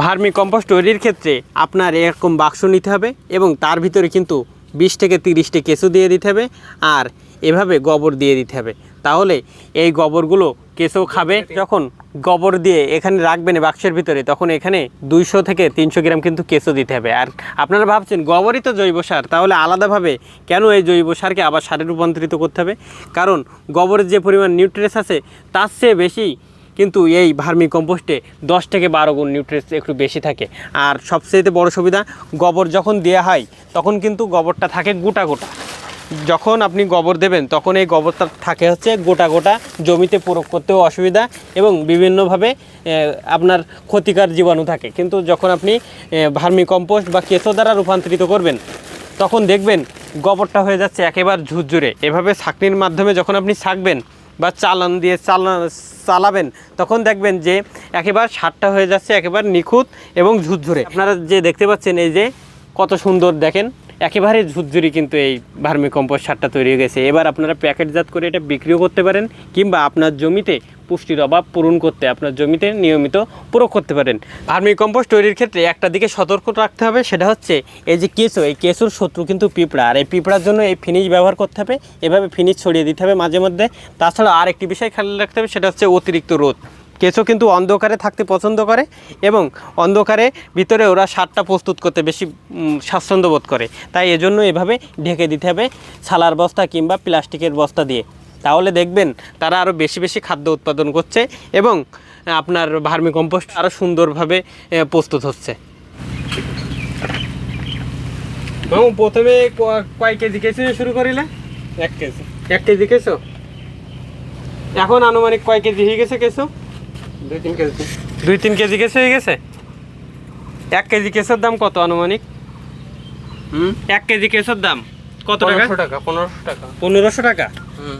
Vermi compost তৈরির ক্ষেত্রে আপনার এরকম বাক্স নিতে হবে এবং তার ভিতরে কিন্তু বিশ থেকে তিরিশটি কেঁচু দিয়ে দিতে হবে আর এভাবে গোবর দিয়ে দিতে হবে। তাহলে এই গোবরগুলো কেঁচু খাবে, যখন গোবর দিয়ে এখানে রাখবেন বাক্সের ভিতরে, তখন এখানে দুইশো থেকে তিনশো গ্রাম কিন্তু কেঁচু দিতে হবে। আর আপনারা ভাবছেন, গোবরই তো জৈব সার, তাহলে আলাদাভাবে কেন এই জৈব সারকে আবার সারে রূপান্তরিত করতে হবে? কারণ গোবরের যে পরিমাণ নিউট্রেস আছে, তার চেয়ে বেশি কিন্তু এই ভার্মি কম্পোস্টে দশ থেকে বারো গুণ নিউট্রিয়েন্টস একটু বেশি থাকে। আর সবচেয়ে বড় সুবিধা, গোবর যখন দেওয়া হয়, তখন কিন্তু গোবরটা থাকে গোটা গোটা। যখন আপনি গোবর দেবেন, তখন এই গোবরটা থাকে হচ্ছে গোটা গোটা, জমিতে প্রয়োগ করতেও অসুবিধা এবং বিভিন্নভাবে আপনার ক্ষতিকার জীবাণু থাকে। কিন্তু যখন আপনি ভার্মি কম্পোস্ট বা কেঁচো দ্বারা রূপান্তরিত করবেন, তখন দেখবেন গোবরটা হয়ে যাচ্ছে একেবারে ঝুরঝুরে। এভাবে ছাকনির মাধ্যমে যখন আপনি ছাকবেন বা চালান দিয়ে চালা চালাবেন, তখন দেখবেন যে একেবারে সারটা হয়ে যাচ্ছে, একেবারে নিখুঁত এবং ঝুরঝুরে। আপনারা যে দেখতে পাচ্ছেন, এই যে কত সুন্দর দেখেন। একেবারে ঝুরঝুরি কিন্তু এই ভার্মি কম্পোস্ট সারটা তৈরি হয়ে গেছে। এবার আপনারা প্যাকেটজাত করে এটা বিক্রিও করতে পারেন কিংবা আপনার জমিতে পুষ্টির অভাব পূরণ করতে আপনার জমিতে নিয়মিত প্রয়োগ করতে পারেন। ভার্মি কম্পোস্ট তৈরির ক্ষেত্রে একটা দিকে সতর্ক রাখতে হবে, সেটা হচ্ছে এই যে কেঁচো, এই কেঁচোর শত্রু কিন্তু পিঁপড়া। আর এই পিঁপড়ার জন্য এই ফিনিশ ব্যবহার করতে হবে, এভাবে ফিনিশ ছড়িয়ে দিতে হবে মাঝে মধ্যে। তাছাড়া আর একটি বিষয় খেয়াল রাখতে হবে, সেটা হচ্ছে অতিরিক্ত রোদ। কেঁচো কিন্তু অন্ধকারে থাকতে পছন্দ করে এবং অন্ধকারে ভিতরে ওরা সারটা প্রস্তুত করতে বেশি স্বাচ্ছন্দ্য বোধ করে। তাই এজন্য এভাবে ঢেকে দিতে হবে ছালার বস্তা কিংবা প্লাস্টিকের বস্তা দিয়ে। তাহলে দেখবেন তারা আরও বেশি বেশি খাদ্য উৎপাদন করছে এবং আপনার ভার্মি কম্পোস্ট আরও সুন্দরভাবে প্রস্তুত হচ্ছে। মামু প্রথমে কয় কেজি দিয়ে শুরু করিলে? এক কেজি। এক কেজি কেঁচো? এখন আনুমানিক কয় কেজি হয়ে গেছে কেঁচো? দুই তিন কেজি কেসে হয়ে গেছে? এক কেজি কেসের দাম কত আনুমানিক? হুম? এক কেজি কেসের দাম কত টাকা? পনেরোশো টাকা পনেরোশো টাকা। পনেরোশো টাকা? হুম।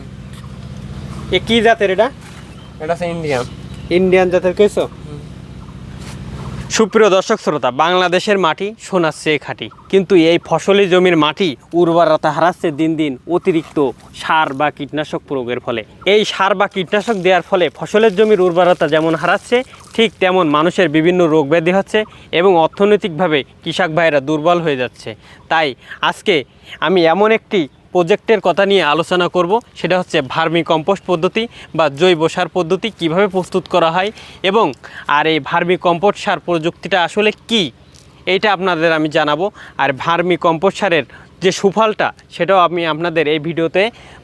এ কি জাতের এটা? এটা আছে ইন্ডিয়ান ইন্ডিয়ান জাতের কেঁচো? সুপ্রিয় দর্শক শ্রোতা, বাংলাদেশের মাটি সোনার চেয়ে খাঁটি। কিন্তু এই ফসলি জমির মাটি উর্বরতা হারাচ্ছে দিন দিন অতিরিক্ত সার বা কীটনাশক প্রয়োগের ফলে। এই সার বা কীটনাশক দেওয়ার ফলে ফসলের জমির উর্বরতা যেমন হারাচ্ছে, ঠিক তেমন মানুষের বিভিন্ন রোগ ব্যাধি হচ্ছে এবং অর্থনৈতিকভাবে কৃষক ভাইয়েরা দুর্বল হয়ে যাচ্ছে। তাই আজকে আমি এমন একটি প্রজেক্টের কথা নিয়ে আলোচনা করব। সেটা হচ্ছে ভার্মি কম্পোস্ট পদ্ধতি বা জৈব সার পদ্ধতি কীভাবে প্রস্তুত করা হয় এবং আর এই ভার্মি কম্পোস্ট সার প্রযুক্তিটা আসলে কি, এইটা আপনাদের আমি জানাব। আর ভার্মি কম্পোস্ট সারের যে সুফলটা, সেটাও আমি আপনাদের এই ভিডিওতে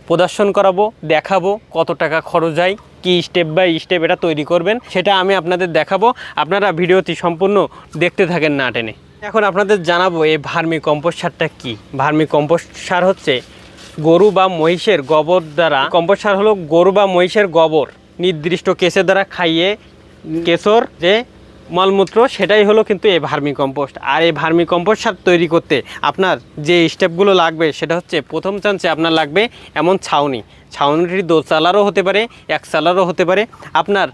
প্রদর্শন করাবো, দেখাবো কত টাকা খরচ হয়, কি স্টেপ বাই স্টেপ এটা তৈরি করবেন, সেটা আমি আপনাদের দেখাবো। আপনারা ভিডিওটি সম্পূর্ণ দেখতে থাকেন না টেনে। এখন আপনাদের জানাব এই ভার্মি কম্পোস্ট সারটা কি? ভার্মি কম্পোস্ট সার হচ্ছে গরু বা মহিষের গোবর দ্বারা কম্পোস্ট সার হলো গরু বা মহিষের গোবর। নির্দিষ্ট কেসের দ্বারা খাইয়ে কেশর যে মলমূত্র, সেটাই হলো কিন্তু এই ভার্মি কম্পোস্ট। আর এই ভার্মি কম্পোস্ট সার তৈরি করতে আপনার যে স্টেপগুলো লাগবে, সেটা হচ্ছে প্রথম চান্সে আপনার লাগবে এমন ছাউনি। ছাউনিটি দো চালারও হতে পারে এক চালারও হতে পারে। আপনার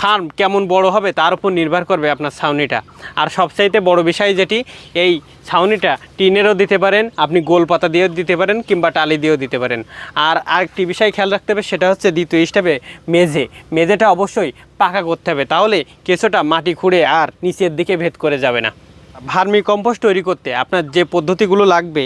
ফার্ম কেমন বড় হবে তার উপর নির্ভর করবে আপনার ছাউনিটা। আর সবচাইতে বড় বিষয় যেটি, এই ছাউনিটা টিনেরও দিতে পারেন, আপনি গোল পাতা দিয়েও দিতে পারেন কিংবা টালি দিয়েও দিতে পারেন। আর আরেকটি বিষয় খেয়াল রাখতে হবে, সেটা হচ্ছে দ্বিতীয় হিসাবে মেঝে। মেঝেটা অবশ্যই পাকা করতে হবে, তাহলে কেঁচোটা মাটি খুঁড়ে আর নিচের দিকে ভেদ করে যাবে না। ভার্মি কম্পোস্ট তৈরি করতে আপনার যে পদ্ধতিগুলো লাগবে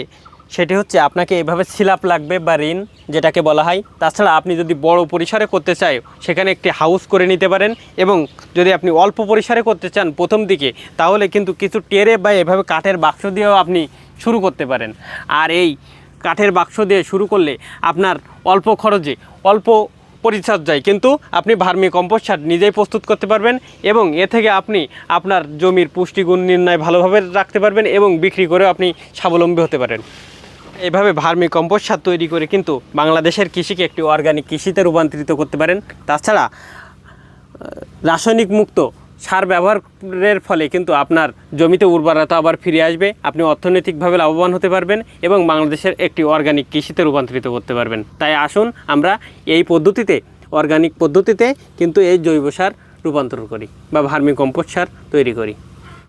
সেটি হচ্ছে আপনাকে এভাবে সিলাপ লাগবে বা ঋণ, যেটাকে বলা হয়। তাছাড়া আপনি যদি বড় পরিসরে করতে চাই সেখানে একটি হাউস করে নিতে পারেন এবং যদি আপনি অল্প পরিসরে করতে চান প্রথম দিকে, তাহলে কিন্তু কিছু টেরে বা এভাবে কাঠের বাক্স দিয়েও আপনি শুরু করতে পারেন। আর এই কাঠের বাক্স দিয়ে শুরু করলে আপনার অল্প খরচে, অল্প পরিচর্যায় কিন্তু আপনি ভার্মি কম্পোস্ট সার নিজেই প্রস্তুত করতে পারবেন এবং এ থেকে আপনি আপনার জমির পুষ্টিগুণ নির্ণয় ভালোভাবে রাখতে পারবেন এবং বিক্রি করেও আপনি স্বাবলম্বী হতে পারেন। এভাবে ভার্মি কম্পোস্ট সার তৈরি করে কিন্তু বাংলাদেশের কৃষিকে একটি অর্গানিক কৃষিতে রূপান্তরিত করতে পারেন। তাছাড়া রাসায়নিক মুক্ত সার ব্যবহারের ফলে কিন্তু আপনার জমিতে উর্বরতা আবার ফিরে আসবে। আপনি অর্থনৈতিকভাবে লাভবান হতে পারবেন এবং বাংলাদেশের একটি অর্গানিক কৃষিতে রূপান্তরিত করতে পারবেন। তাই আসুন আমরা এই পদ্ধতিতে অর্গানিক পদ্ধতিতে কিন্তু এই জৈব সার রূপান্তর করি বা ভার্মি কম্পোস্ট সার তৈরি করি।